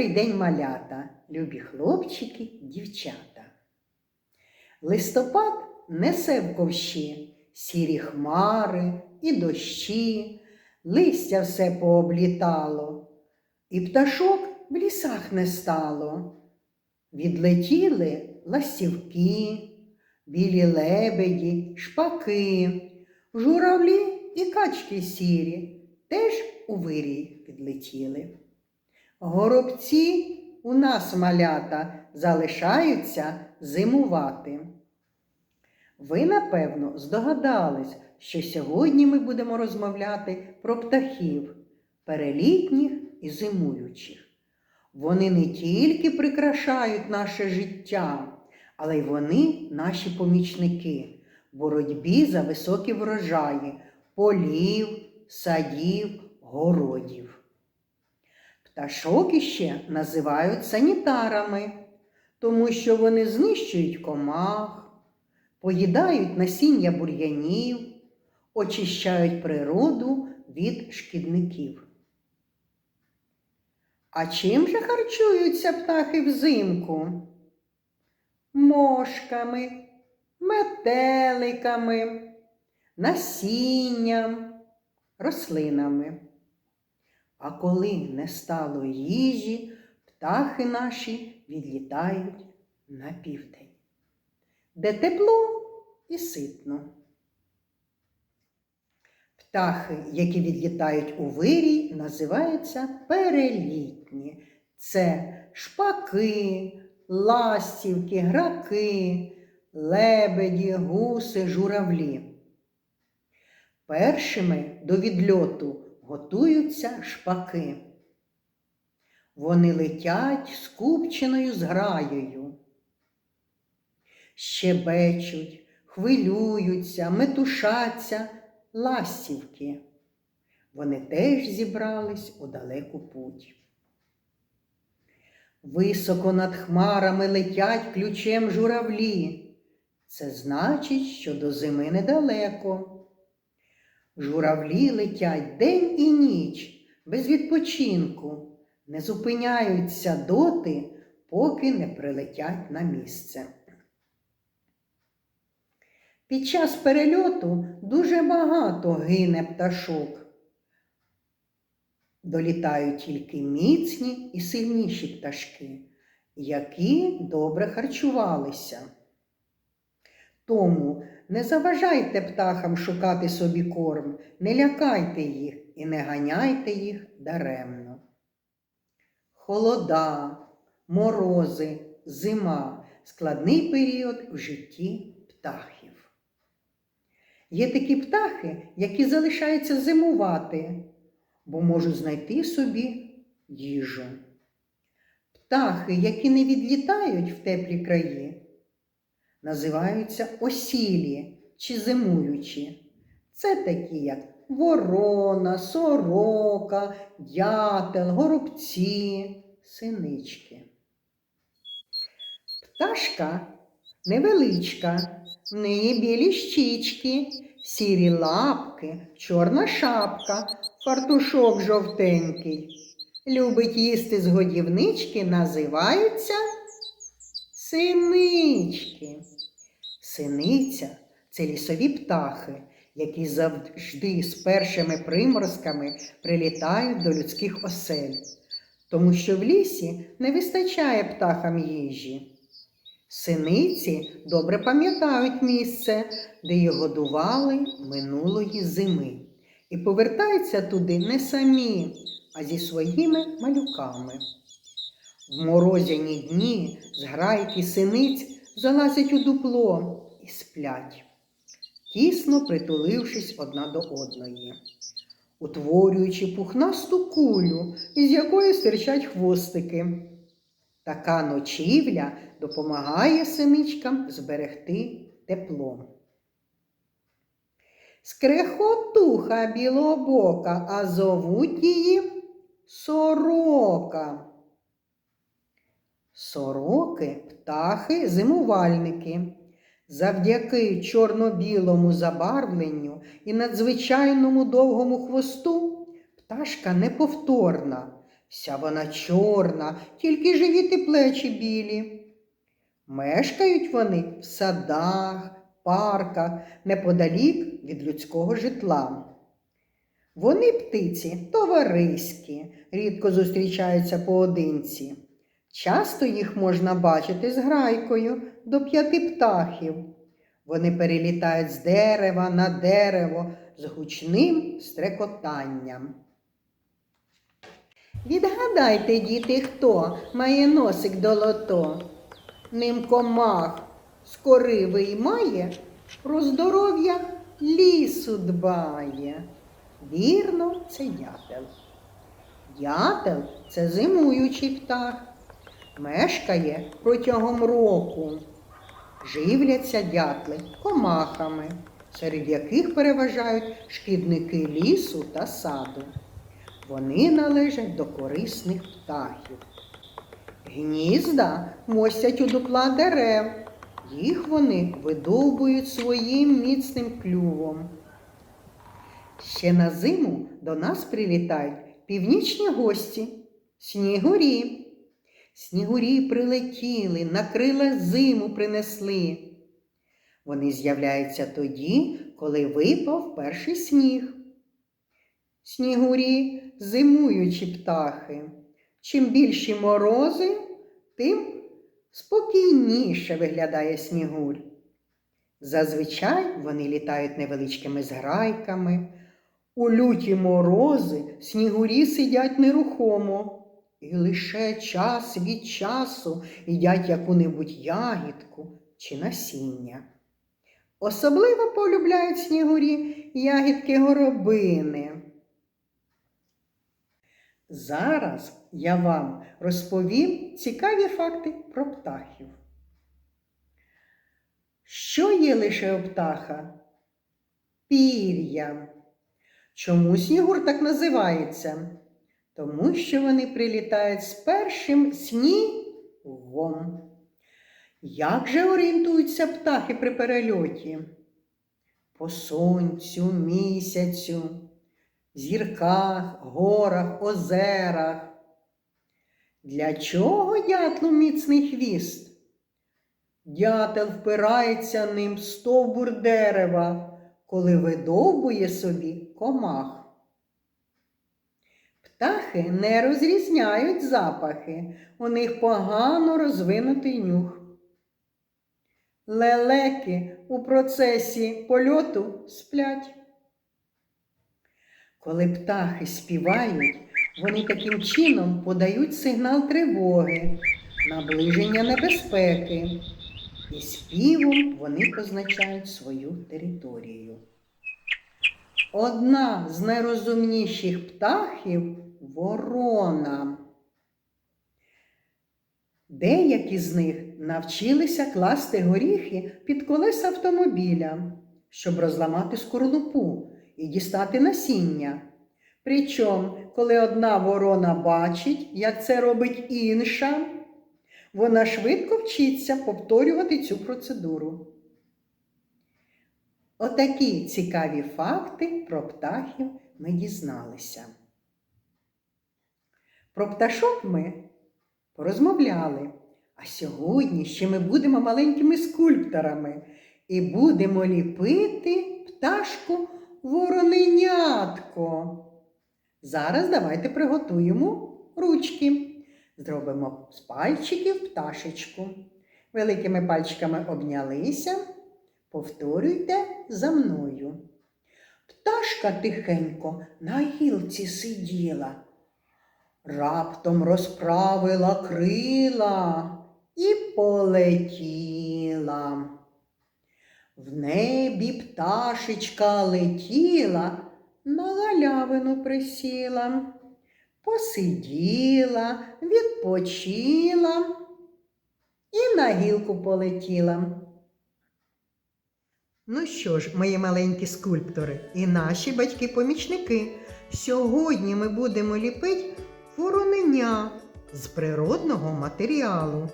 Добрий день, малята, любі хлопчики, дівчата. Листопад несе в ковші сірі хмари і дощі, листя все пооблітало, і пташок в лісах не стало. Відлетіли ластівки, білі лебеді, шпаки, журавлі і качки сірі теж у вирій відлетіли. Горобці у нас малята залишаються зимувати. Ви, напевно, здогадались, що сьогодні ми будемо розмовляти про птахів, перелітніх і зимуючих. Вони не тільки прикрашають наше життя, але й вони наші помічники в боротьбі за високі врожаї полів, садів, городів. Пташок іще називають санітарами, тому що вони знищують комах, поїдають насіння бур'янів, очищають природу від шкідників. А чим же харчуються птахи взимку? Мошками, метеликами, насінням, рослинами. А коли не стало їжі, птахи наші відлітають на південь, де тепло і ситно. Птахи, які відлітають у вирій, називаються перелітні. Це шпаки, ластівки, граки, лебеді, гуси, журавлі. Першими до відльоту готуються шпаки. Вони летять скупченою зграєю, щебечуть, хвилюються, метушаться ластівки. Вони теж зібрались у далеку путь. Високо над хмарами летять ключем журавлі. Це значить, що до зими недалеко. Журавлі летять день і ніч без відпочинку, не зупиняються доти, поки не прилетять на місце. Під час перельоту дуже багато гине пташок. Долітають тільки міцні і сильніші пташки, які добре харчувалися. Тому не заважайте птахам шукати собі корм, не лякайте їх і не ганяйте їх даремно. Холода, морози, зима складний період в житті птахів. Є такі птахи, які залишаються зимувати, бо можуть знайти собі їжу. Птахи, які не відлітають в теплі краї, називаються осілі чи зимуючі. Це такі, як ворона, сорока, дятел, горобці, синички. Пташка невеличка, в неї білі щічки, сірі лапки, чорна шапка, фартушок жовтенький. Любить їсти з годівнички, називаються Синички. Синиця це лісові птахи, які завжди з першими приморозками прилітають до людських осель, тому що в лісі не вистачає птахам їжі. Синиці добре пам'ятають місце, де їх годували минулої зими, і повертаються туди не самі, а зі своїми малюками. В морозяні дні зграйки синиць залазять у дупло і сплять, тісно притулившись одна до одної, утворюючи пухнасту кулю, із якої стирчать хвостики. Така ночівля допомагає синичкам зберегти тепло. Скрехотуха білобока, а зовуть її сорока. Сороки птахи зимувальники. Завдяки чорно-білому забарвленню і надзвичайному довгому хвосту пташка неповторна. Вся вона чорна, тільки живіт і плечі білі. Мешкають вони в садах, парках, неподалік від людського житла. Вони птиці товариські, рідко зустрічаються поодинці. Часто їх можна бачити з грайкою до п'яти птахів. Вони перелітають з дерева на дерево з гучним стрекотанням. Відгадайте, діти, хто має носик долото, ним комах скори виймає, про здоров'я лісу дбає. Вірно, це дятел. Дятел це зимуючий птах, мешкає протягом року. Живляться дятли комахами, серед яких переважають шкідники лісу та саду. Вони належать до корисних птахів. Гнізда мостять у дупла дерев. Їх вони видовбують своїм міцним клювом. Ще на зиму до нас прилітають північні гості, снігурі. Снігурі прилетіли, на крила зиму принесли. Вони з'являються тоді, коли випав перший сніг. Снігурі зимуючі птахи. Чим більші морози, тим спокійніше виглядає снігурь. Зазвичай вони літають невеличкими зграйками. У люті морози снігурі сидять нерухомо і лише час від часу їдять яку-небудь ягідку чи насіння. Особливо полюбляють снігурі ягідки горобини. Зараз я вам розповім цікаві факти про птахів. Що є лише у птаха? Пір'я. Чому снігур так називається? Тому що вони прилітають з першим снігом. Як же орієнтуються птахи при перельоті? По сонцю, місяцю, зірках, горах, озерах. Для чого дятлу міцний хвіст? Дятел впирається ним в стовбур дерева, коли видовбує собі комах. Птахи не розрізняють запахи, у них погано розвинутий нюх. Лелеки у процесі польоту сплять. Коли птахи співають, вони таким чином подають сигнал тривоги, наближення небезпеки, і співом вони позначають свою територію. Одна з найрозумніших птахів ворона. Деякі з них навчилися класти горіхи під колеса автомобіля, щоб розламати скорлупу і дістати насіння. Причому, коли одна ворона бачить, як це робить інша, вона швидко вчиться повторювати цю процедуру. Отакі цікаві факти про птахів ми дізналися. Про пташок ми порозмовляли, а сьогодні ще ми будемо маленькими скульпторами і будемо ліпити пташку вороненятко. Зараз давайте приготуємо ручки. Зробимо з пальчиків пташечку. Великими пальчиками обнялися. Повторюйте за мною. Пташка тихенько на гілці сиділа, раптом розправила крила і полетіла. В небі пташечка летіла, на галявину присіла, посиділа, відпочила і на гілку полетіла. Ну що ж, мої маленькі скульптори і наші батьки-помічники, сьогодні ми будемо ліпити вороненя з природного матеріалу.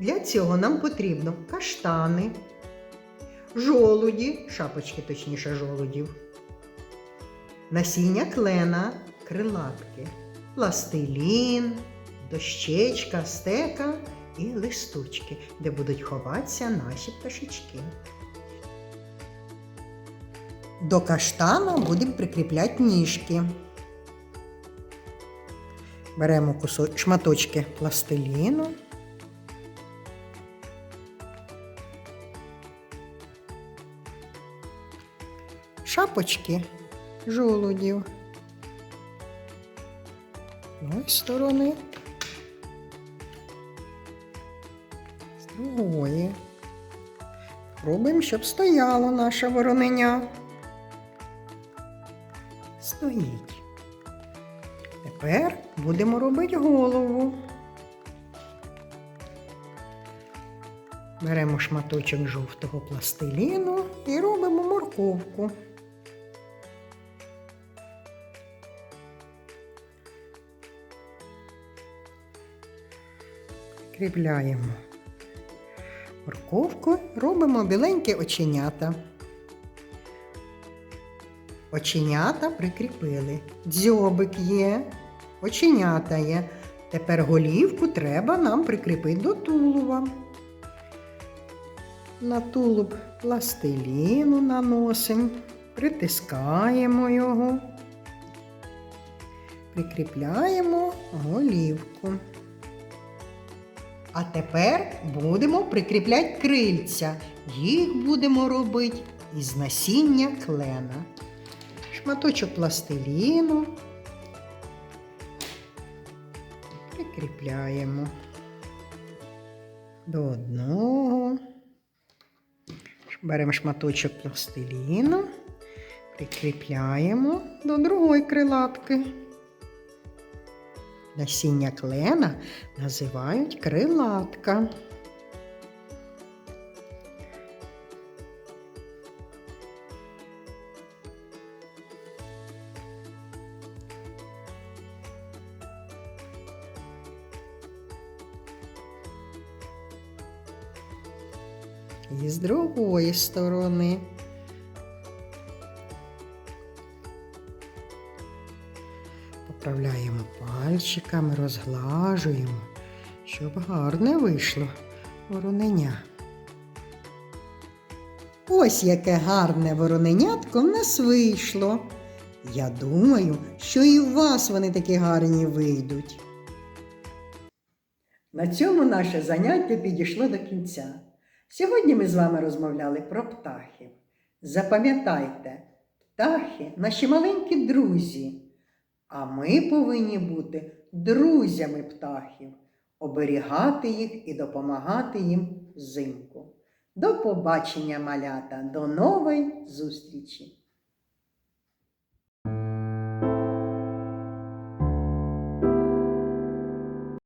Для цього нам потрібно каштани, жолуді, шапочки, точніше, жолудів, насіння клена, крилатки, пластилін, дощечка, стека і листочки, де будуть ховатися наші пташечки. До каштана будемо прикріпляти ніжки. Беремо кусо- шматочки пластиліну. Шапочки жолудів. Одної сторони. З другої. Пробуємо, щоб стояло наше вороненя. Стоїть. Тепер будемо робити голову. Беремо шматочок жовтого пластиліну і робимо морковку. Кріпляємо морковку, робимо біленькі оченята. Оченята прикріпили. Дзьобик є, оченята є. Тепер голівку треба нам прикріпити до тулува. На тулуб пластиліну наносимо, притискаємо його, прикріпляємо голівку. А тепер будемо прикріпляти крильця. Їх будемо робити із насіння клена. Шматочок пластиліну. Прикріпляємо до одного. Беремо шматочок пластиліну, прикріпляємо до другої крилатки. Насіння клена називають крилатка. Другої сторони. Поправляємо пальчиками, розглажуємо, щоб гарне вийшло вороненя. Ось яке гарне вороненятко в нас вийшло. Я думаю, що і у вас вони такі гарні вийдуть. На цьому наше заняття підійшло до кінця. Сьогодні ми з вами розмовляли про птахів. Запам'ятайте, птахи наші маленькі друзі, а ми повинні бути друзями птахів, оберігати їх і допомагати їм взимку. До побачення, малята, до нової зустрічі!